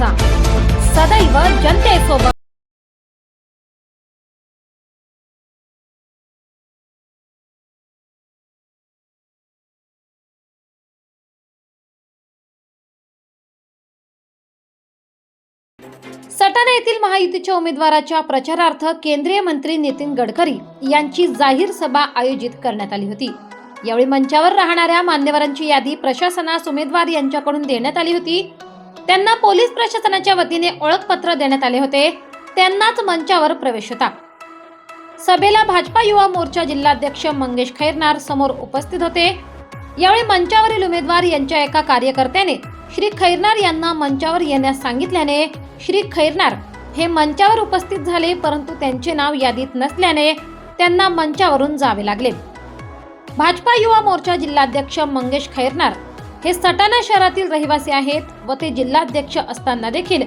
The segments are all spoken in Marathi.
माझा सदैव जनतेसोबत सटाणा येथील महायुतीच्या उमेदवाराच्या प्रचारार्थ केंद्रीय मंत्री नितीन गडकरी यांची जाहीर सभा आयोजित करण्यात आली होती. यावेळी मंचावर राहणाऱ्या मान्यवरांची यादी प्रशासनास उमेदवार यांच्याकडून देण्यात आली होती. त्यांना पोलीस प्रशासनाच्या वतीने ओळखपत्र देण्यात आले होते. त्यांनाच मंचावर प्रवेश होता. सभेला भाजपा युवा मोर्चा जिल्हाध्यक्ष मंगेश खैरनार समोर उपस्थित होते. यावेळी मंचावरील उमेदवार यांच्या एका कार्यकर्त्याने श्री खैरनार यांना मंचावर येण्यास सांगितल्याने श्री खैरनार हे मंचावर उपस्थित झाले परंतु त्यांचे नाव यादीत नसल्याने त्यांना मंचावरून जावे लागले. भाजपा युवा मोर्चा जिल्हाध्यक्ष मंगेश खैरनार हे सटाणा शहरातील रहिवासी आहेत व ते जिल्हाध्यक्ष असताना देखील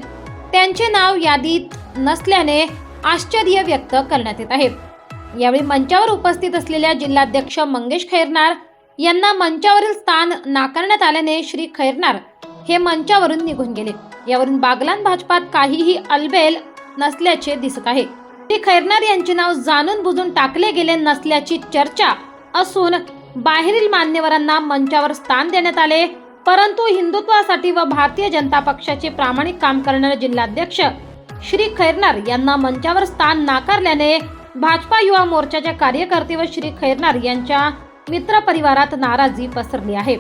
त्यांचे नाव यादीत नसल्याने आश्चर्य व्यक्त करण्यात येत आहे. यावेळी मंचावर उपस्थित असलेल्या जिल्हाध्यक्ष मंगेश खैरनार यांना मंचावरील स्थान नाकारण्यात आल्याने श्री खैरनार हे मंचावरून निघून गेले. यावरून बागलान भाजपात काहीही अलबेल नसल्याचे दिसत आहे. श्री खैरनार यांचे नाव जाणून बुजून टाकले गेले नसल्याची चर्चा असून बाहेरील मान्यवरांना मंचावर स्थान देण्यात आले. परंतु हिंदुत्वासाठी व भारतीय जनता पक्षाचे प्रामाणिक काम करणारे जिल्हाध्यक्ष श्री खैरनार यांना मंचावर स्थान नाकारल्याने भाजपा युवा मोर्चाच्या कार्यकर्ते व श्री खैरनार यांच्या मित्रपरिवारात नाराजी पसरली आहे.